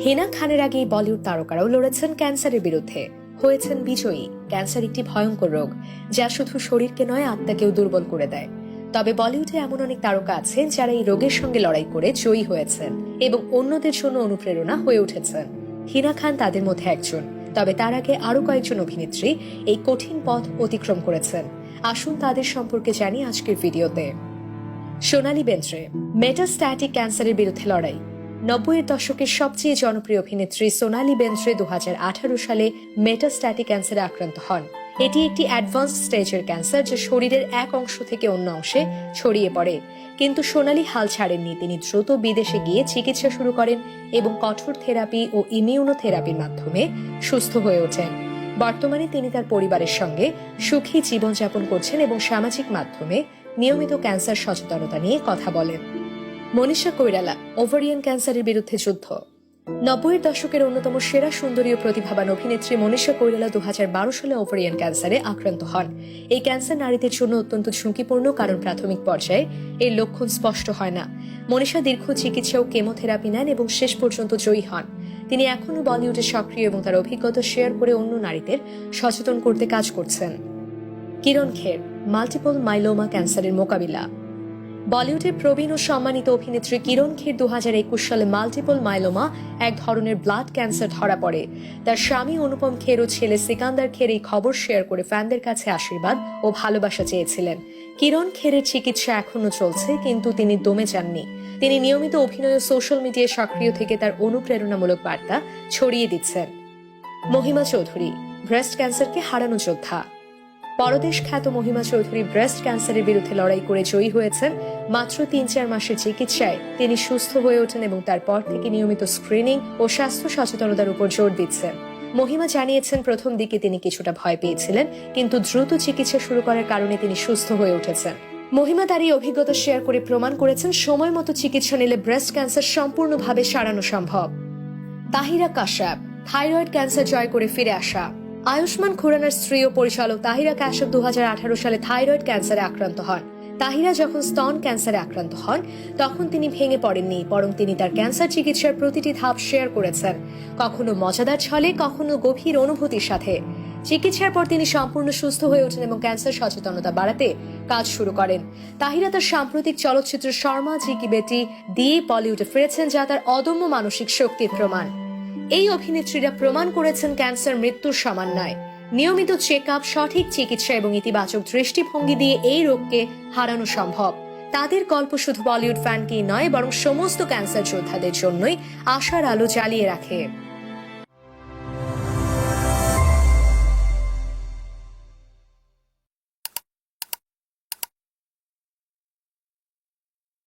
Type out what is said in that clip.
হেনা খানের আগেই বলিউড তারকারাও লড়েছেন ক্যান্সারের বিরুদ্ধে। হয়েছেন বিজয়ী। ক্যান্সার একটি ভয়ঙ্কর রোগ, যা শুধু শরীরকে নয়, আত্মাকেও দুর্বল করে দেয়। তবে বলিউডে এমন অনেক তারকা আছেন যারা এই রোগের সঙ্গে লড়াই করে জয়ী হয়েছেন এবং অন্যদের জন্য অনুপ্রেরণা হয়ে উঠেছেন। হিনা খান তাদের মধ্যে একজন। তবে তার আগে আরও কয়েকজন অভিনেত্রী এই কঠিন পথ অতিক্রম করেছেন। আসুন তাদের সম্পর্কে জানি আজকের ভিডিওতে। সোনালী বেন্দ্রে মেটাস্ট্যাটিক ক্যান্সারের বিরুদ্ধে লড়াই। নব্বইয়ের দশকের সবচেয়ে জনপ্রিয় অভিনেত্রী সোনালি বেন্দ্রে দু সালে মেটাস্ট্যাটিক ক্যান্সারে আক্রান্ত হন। এটি একটি অ্যাডভান্স স্টেজের ক্যান্সার যা শরীরের এক অংশ থেকে অন্য অংশে ছড়িয়ে পড়ে। কিন্তু সোনালি হাল ছাড়েননি। তিনি দ্রুত বিদেশে গিয়ে চিকিৎসা শুরু করেন এবং কঠোর থেরাপি ও ইমিউনোথেরাপির মাধ্যমে সুস্থ হয়ে ওঠেন। বর্তমানে তিনি তার পরিবারের সঙ্গে সুখী জীবনযাপন করছেন এবং সামাজিক মাধ্যমে নিয়মিত ক্যান্সার সচেতনতা নিয়ে কথা বলেন। মনীষা কৈরালা ওভারিয়ান ক্যান্সারের বিরুদ্ধে যুদ্ধ। নব্বইয়ের দশকের অন্যতম সেরা সুন্দরী ও প্রতিভাবান অভিনেত্রী মনীষা কৈরালা দু হাজার বারো সালে ওভারিয়ান ক্যান্সারে আক্রান্ত হন। এই ক্যান্সার নারীদের জন্য অত্যন্ত ঝুঁকিপূর্ণ কারণ প্রাথমিক পর্যায়ে এর লক্ষণ স্পষ্ট হয় না। মনীষা দীর্ঘ চিকিৎসা ও কেমোথেরাপি নেন এবং শেষ পর্যন্ত জয়ী হন। তিনি এখনও বলিউডে সক্রিয় এবং তার অভিজ্ঞতা শেয়ার করে অন্য নারীদের সচেতন করতে কাজ করছেন। কিরণ খের, মাল্টিপল মাইলোমা ক্যান্সারের মোকাবিলা। বলিউডের প্রবীণ ও সম্মানিত অভিনেত্রী কিরণ খের দু হাজার একুশ সালে মাল্টিপল মাইলোমা এক ধরনের ব্লাড ক্যান্সার ধরা পড়ে। তার স্বামী অনুপম খের ও ছেলে সিকান্দার খের এই খবর শেয়ার করে ফ্যানদের কাছে আশীর্বাদ ও ভালোবাসা চেয়েছিলেন। কিরণ খেরের চিকিৎসা এখনও চলছে, কিন্তু তিনি দমে যাননি। তিনি নিয়মিত অভিনয় ও সোশ্যাল মিডিয়ায় সক্রিয় থেকে তার অনুপ্রেরণামূলক বার্তা ছড়িয়ে দিচ্ছেন। মহিমা চৌধুরী ব্রেস্ট ক্যান্সারকে হারানো যোদ্ধা। পরদেশ খ্যাত মহিমা চৌধুরী ব্রেস্ট ক্যান্সারের বিরুদ্ধে লড়াই করে জয়ী হয়েছেন মাত্র তিন চার মাসের চিকিৎসায়। তিনি সুস্থ হয়ে ওঠেন এবং তারপর থেকে নিয়মিত স্ক্রিনিং ও স্বাস্থ্য সচেতনতার উপর জোর দিচ্ছেন। মহিমা জানিয়েছেন, প্রথম দিকে তিনি কিছুটা ভয় পেয়েছিলেন, কিন্তু দ্রুত চিকিৎসা শুরু করার কারণে তিনি সুস্থ হয়ে উঠেছেন। মহিমা তার এই অভিজ্ঞতা শেয়ার করে প্রমাণ করেছেন, সময় মতো চিকিৎসা নিলে ব্রেস্ট ক্যান্সার সম্পূর্ণভাবে সারানো সম্ভব। তাহিরা কাশ্যাপ থাইরয়েড ক্যান্সার জয় করে ফিরে আসা। আয়ুষ্মান খুরানার স্ত্রী ও পরিচালক তাহিরা কাশ্যপ দু সালে থাইরয়েড ক্যান্সারে আক্রান্ত হন। তাহিরা যখন স্তন ক্যান্সারে আক্রান্ত হন, তখন তিনি ভেঙে পড়েননি, বরং তিনি তার ক্যান্সার চিকিৎসার প্রতিটি ধাপ শেয়ার করেছেন। কখনো মজাদার ছলে, কখনো গভীর অনুভূতির সাথে। চিকিৎসার পর তিনি সম্পূর্ণ সুস্থ হয়ে ওঠেন এবং ক্যান্সার সচেতনতা বাড়াতে কাজ শুরু করেন। তাহিরা তার সাম্প্রতিক চলচ্চিত্র শর্মা জি কি বেটি দিয়ে বলিউডে ফিরেছেন, যা তার অদম্য মানসিক শক্তির প্রমাণ। এই অভিনেত্রীরা প্রমাণ করেছেন ক্যান্সার মৃত্যুর সমান নয় নিয়মিত চেক আপ সঠিক চিকিৎসা এবং ইতিবাচক দৃষ্টিভঙ্গি দিয়ে এই রোগকে হারানো সম্ভব। তাদের গল্প শুধু বলিউড ফ্যানকেই নয়, বরং সমস্ত ক্যান্সার যোদ্ধাদের জন্যই আশার আলো জ্বালিয়ে রাখে।